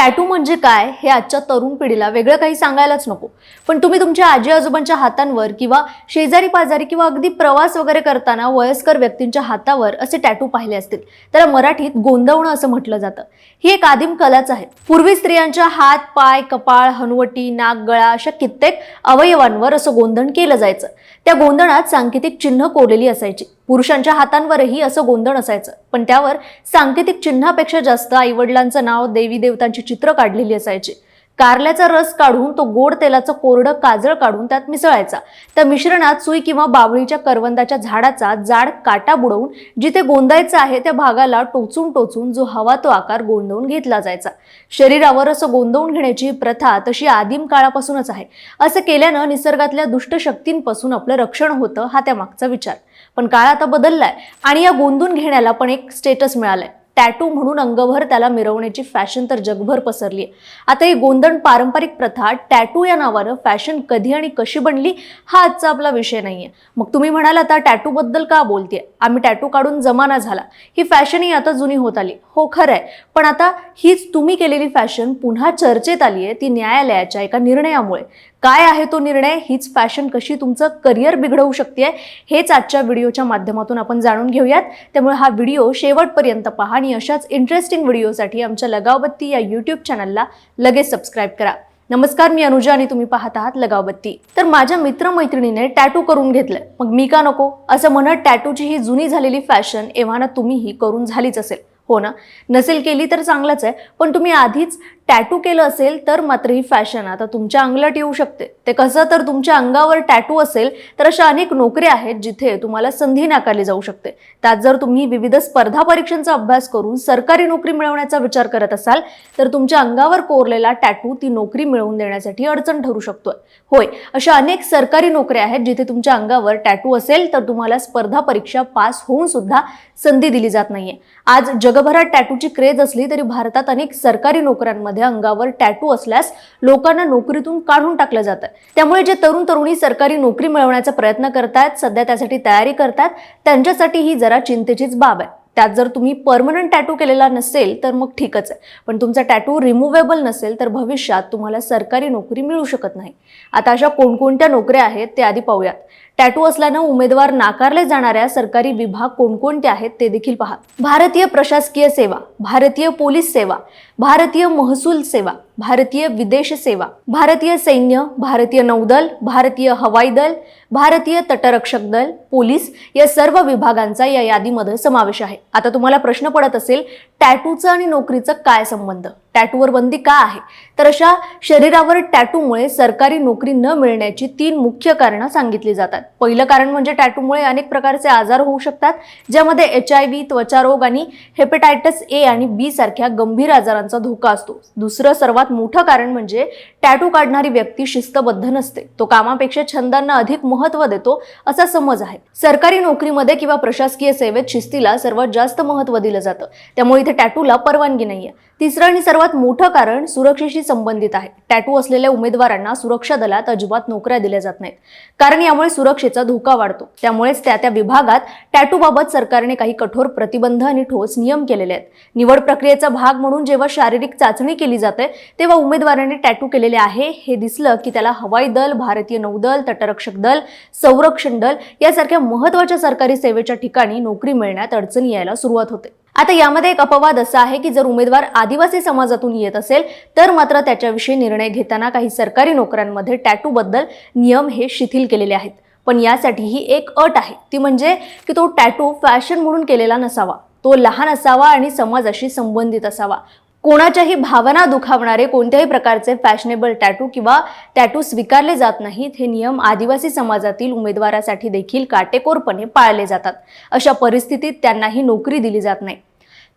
Tattoo म्हणजे काय हे आजच्या तरुण पिढीला वेगळं काही सांगायलाच नको. पण तुम्ही तुमच्या आजी आजोबांच्या हातांवर किंवा शेजारी पाजारी किंवा अगदी प्रवास वगैरे करताना वयस्कर व्यक्तींच्या हातावर असे टॅटू पाहिले असतील. त्याला मराठीत गोंधवणं असं म्हटलं जातं. ही एक आदिम कलाच आहे. पूर्वी स्त्रियांच्या हात पाय कपाळ हनुवटी नाक गळा अशा कित्येक अवयवांवर असं गोंधण केलं जायचं. त्या गोंधणात सांकेतिक चिन्ह कोरलेली असायची. पुरुषांच्या हातांवरही असं गोंधण असायचं. पण त्यावर सांकेतिक चिन्हापेक्षा जास्त आईवडिलांचं नाव देवी देवतांची चित्र काढलेली असायची. कारल्याचा रस काढून तो गोड तेलाचं कोरडं काजळ काढून त्यात मिसळायचा. त्या मिश्रणात सुई किंवा बावळीच्या करवंदाच्या झाडाचा जाड काटा बुडवून जिथे गोंदायचं आहे त्या भागाला टोचून टोचून जो हवा तो आकार गोंदवून घेतला जायचा. शरीरावर असं गोंदवून घेण्याची प्रथा तशी आदिम काळापासूनच आहे. असं केल्यानं निसर्गातल्या दुष्ट शक्तींपासून आपलं रक्षण होतं हा त्यामागचा विचार. पण काळ आता बदललाय आणि या गोंदून घेण्याला पण एक स्टेटस मिळालाय. टॅटू म्हणून अंगभर त्याला मिरवण्याची फॅशन तर जगभर पसरली आहे. आता ही गोंधण पारंपरिक प्रथा टॅटू या नावानं फॅशन कधी आणि कशी बनली हा आजचा आपला विषय नाहीये. मग तुम्ही म्हणाल आता टॅटू बद्दल का बोलतेय? आम्ही टॅटू काढून जमाना झाला. ही फॅशन ही आता जुनी होत आली. हो खरं आहे. पण आता हीच तुम्ही केलेली फॅशन पुन्हा चर्चेत आली आहे ती न्यायालयाच्या एका निर्णयामुळे. काय आहे तो निर्णय? हीच फॅशन कशी तुमचं करिअर बिघडवू शकते? हेच आजच्या व्हिडिओच्या माध्यमातून आपण जाणून घेऊयात. त्यामुळे हा व्हिडिओ शेवटपर्यंत पहा आणि अशाच इंटरेस्टिंग व्हिडिओसाठी आमच्या लगावबत्ती या यूट्यूब चॅनलला लगेच सबस्क्राईब करा. नमस्कार मी अनुजा आणि तुम्ही पाहत आहात लगावबत्ती. तर माझ्या मित्रमैत्रिणीने टॅटू करून घेतलंय. मग मी का नको? असं म्हणत टॅटूची ही जुनी झालेली फॅशन एव्हाना तुम्हीही करून झालीच असेल. हो ना? नसेल केली तर चांगलंच आहे. पण तुम्ही आधीच टॅटू केलं असेल तर मात्र ही फॅशन आता तुमच्या अंगलट येऊ शकते. ते कसं तर तुमच्या अंगावर टॅटू असेल तर अशा अनेक नोकऱ्या आहेत जिथे तुम्हाला संधी नाकारली जाऊ शकते. त्यात जर तुम्ही विविध स्पर्धा परीक्षांचा अभ्यास करून सरकारी नोकरी मिळवण्याचा विचार करत असाल तर तुमच्या अंगावर कोरलेला टॅटू ती नोकरी मिळवून देण्यासाठी अडचण ठरू शकतोय. होय अशा अनेक सरकारी नोकऱ्या आहेत जिथे तुमच्या अंगावर टॅटू असेल तर तुम्हाला स्पर्धा परीक्षा पास होऊन सुद्धा संधी दिली जात नाहीये. आज जगभरात टॅटूची क्रेज असली तरी भारतात अनेक सरकारी नोकऱ्यांमध्ये अंगावर टॅटू असल्यास लोकांना नोकरीतून काढून टाकलं जातं. त्यामुळे जे तरुण तरुणी सरकारी नोकरी मिळवण्याचा प्रयत्न करतायत सध्या त्यासाठी तयारी करतात त्यांच्यासाठी ही जरा चिंतेचीच बाब आहे. त्यात जर तुम्ही परमनंट टॅटू केलेला नसेल तर मग ठीकच आहे. पण तुमचा टॅटू रिमुवेबल नसेल तर भविष्यात तुम्हाला सरकारी नोकरी मिळू शकत नाही. आता अशा कोणकोणत्या नोकऱ्या आहेत ते आधी पाहूयात. टॅटू असल्यानं उमेदवार नाकारले जाणाऱ्या सरकारी विभाग कोणकोणते आहेत ते देखील पहा. भारतीय प्रशासकीय सेवा भारतीय पोलीस सेवा भारतीय महसूल सेवा भारतीय विदेश सेवा भारतीय सैन्य भारतीय नौदल भारतीय हवाई दल भारतीय तटरक्षक दल पोलीस या सर्व विभागांचा या यादीमध्ये समावेश आहे. आता तुम्हाला प्रश्न पडत असेल टॅटूचं आणि नोकरीचं काय संबंध? टॅटूवर बंदी का आहे? तर अशा शरीरावर टॅटूमुळे सरकारी नोकरी न मिळण्याची तीन मुख्य कारणं सांगितली जातात. पहिलं कारण म्हणजे टॅटूमुळे अनेक प्रकारचे आजार होऊ शकतात ज्यामध्ये एच आय व्ही त्वचारोग आणि हेपेटायटिस ए आणि बी सारख्या गंभीर आजारांचा धोका असतो. दुसरं सर्वात मोठं कारण म्हणजे टॅटू काढणारी व्यक्ती शिस्तबद्ध नसते. तो कामापेक्षा छंदांना अधिक महत्त्व देतो असा समज आहे. सरकारी नोकरीमध्ये किंवा प्रशासकीय सेवेत शिस्तीला सर्वात जास्त महत्त्व दिलं जातं. त्यामुळे इथे टॅटूला परवानगी नाहीये. तिसरं आणि सर्व सर्वात मोठं कारण सुरक्षेशी संबंधित आहे. टॅटू असलेल्या उमेदवारांना सुरक्षा दलात अजिबात नोकऱ्या दिल्या जात नाहीत. कारण यामुळे सुरक्षेचा धोका वाढतो. त्यामुळेच त्या त्या विभागात टॅटूबाबत सरकारने काही कठोर प्रतिबंध आणि ठोस नियम केलेले आहेत. निवड प्रक्रियेचा भाग म्हणून जेव्हा शारीरिक चाचणी केली जाते तेव्हा उमेदवाराने टॅटू केलेले आहे. हे दिसलं की त्याला हवाई दल भारतीय नौदल तटरक्षक दल संरक्षण दल यासारख्या महत्त्वाच्या सरकारी सेवेच्या ठिकाणी नोकरी मिळण्यात अडचणी यायला सुरुवात होते. आता यामध्ये एक अपवाद असा आहे की जर उमेदवार आदिवासी समाजातून येत असेल तर मात्र त्याच्याविषयी निर्णय घेताना काही सरकारी नोकऱ्यांमध्ये टॅटूबद्दल नियम हे शिथिल केलेले आहेत. पण यासाठी ही एक अट आहे. ती म्हणजे की तो टॅटू फॅशन म्हणून केलेला नसावा. तो लहान असावा आणि समाजाशी संबंधित असावा. कोणाच्याही भावना दुखावणारे कोणत्याही प्रकारचे फॅशनेबल टॅटू किंवा टॅटू स्वीकारले जात नाहीत हे नियम आदिवासी समाजातील उमेदवारासाठी देखील काटेकोरपणे पाळले जातात. अशा परिस्थितीत त्यांनाही नोकरी दिली जात नाही.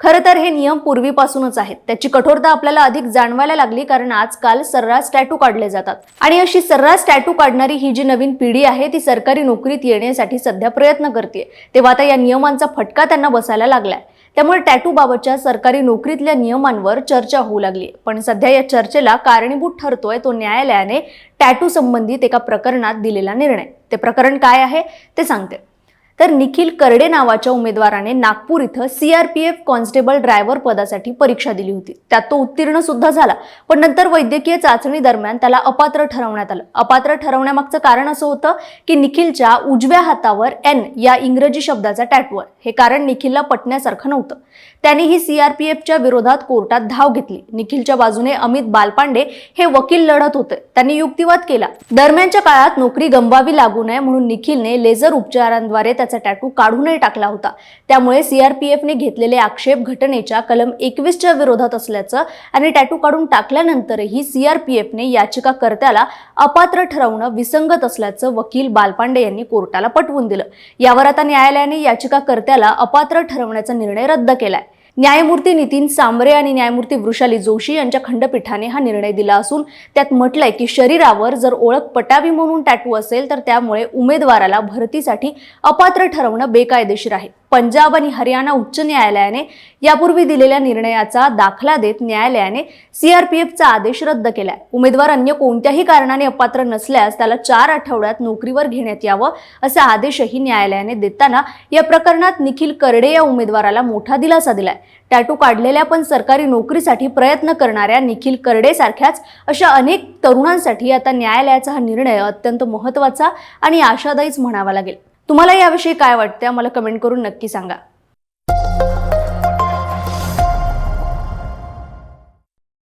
खरं तर हे नियम पूर्वीपासूनच आहेत. त्याची कठोरता आपल्याला अधिक जाणवायला लागली कारण आजकाल सर्रास टॅटू काढले जातात. आणि अशी सर्रास टॅटू काढणारी ही जी नवीन पिढी आहे ती सरकारी नोकरीत येण्यासाठी सध्या प्रयत्न करते तेव्हा आता या नियमांचा फटका त्यांना बसायला लागलाय. त्यामुळे टॅटूबाबतच्या सरकारी नोकरीतल्या नियमांवर चर्चा होऊ लागली पण सध्या या चर्चेला कारणीभूत ठरतोय तो न्यायालयाने टॅटू संबंधित एका प्रकरणात दिलेला निर्णय. ते प्रकरण काय आहे ते सांगते. तर निखिल करडे नावाच्या उमेदवाराने नागपूर इथं सीआरपीएफ कॉन्स्टेबल ड्रायव्हर पदासाठी परीक्षा दिली होती. त्यात तो उत्तीर्ण सुद्धा झाला. पण नंतर वैद्यकीय चाचणी दरम्यान त्याला अपात्र ठरवण्यात आलं. अपात्र ठरवण्यामागचं कारण असं होतं की निखिलच्या उजव्या हातावर एन या इंग्रजी शब्दाचा टॅटवर हे कारण निखिलला पटण्यासारखं नव्हतं. त्याने ही सीआरपीएफच्या विरोधात कोर्टात धाव घेतली. निखिलच्या बाजूने अमित बालपांडे हे वकील लढत होते. त्यांनी युक्तिवाद केला. दरम्यानच्या काळात नोकरी गमवावी लागू नये म्हणून निखिलने लेझर उपचारांद्वारे त्याचा टॅटू काढूनही टाकला होता. त्यामुळे सीआरपीएफने घेतलेले आक्षेप घटनेच्या कलम एकवीसच्या विरोधात असल्याचं आणि टॅटू काढून टाकल्यानंतरही सीआरपीएफने याचिकाकर्त्याला अपात्र ठरवणं विसंगत असल्याचं वकील बालपांडे यांनी कोर्टाला पटवून दिलं. यावर आता न्यायालयाने याचिकाकर्त्याला अपात्र ठरवण्याचा निर्णय रद्द केलाय. न्यायमूर्ती नितीन सांबरे आणि न्यायमूर्ती वृषाली जोशी यांच्या खंडपीठाने हा निर्णय दिला असून त्यात म्हटलंय की शरीरावर जर ओळख पटावी म्हणून टॅटू असेल तर त्यामुळे उमेदवाराला भरतीसाठी अपात्र ठरवणं बेकायदेशीर आहे. पंजाब आणि हरियाणा उच्च न्यायालयाने यापूर्वी दिलेल्या निर्णयाचा दाखला देत न्यायालयाने सीआरपीएफचा आदेश रद्द केलाय. उमेदवार अन्य कोणत्याही कारणाने अपात्र नसल्यास त्याला चार आठवड्यात नोकरीवर घेण्यात यावं असा आदेशही न्यायालयाने देताना या प्रकरणात निखिल करडे या उमेदवाराला मोठा दिलासा दिलाय. टॅटू काढलेल्या पण सरकारी नोकरीसाठी प्रयत्न करणाऱ्या निखिल करडे सारख्याच अशा अनेक तरुणांसाठी आता न्यायालयाचा हा निर्णय अत्यंत महत्त्वाचा आणि आशादायीच म्हणावा लागेल. तुम्हाला याविषयी काय वाटतं मला कमेंट करून नक्की सांगा.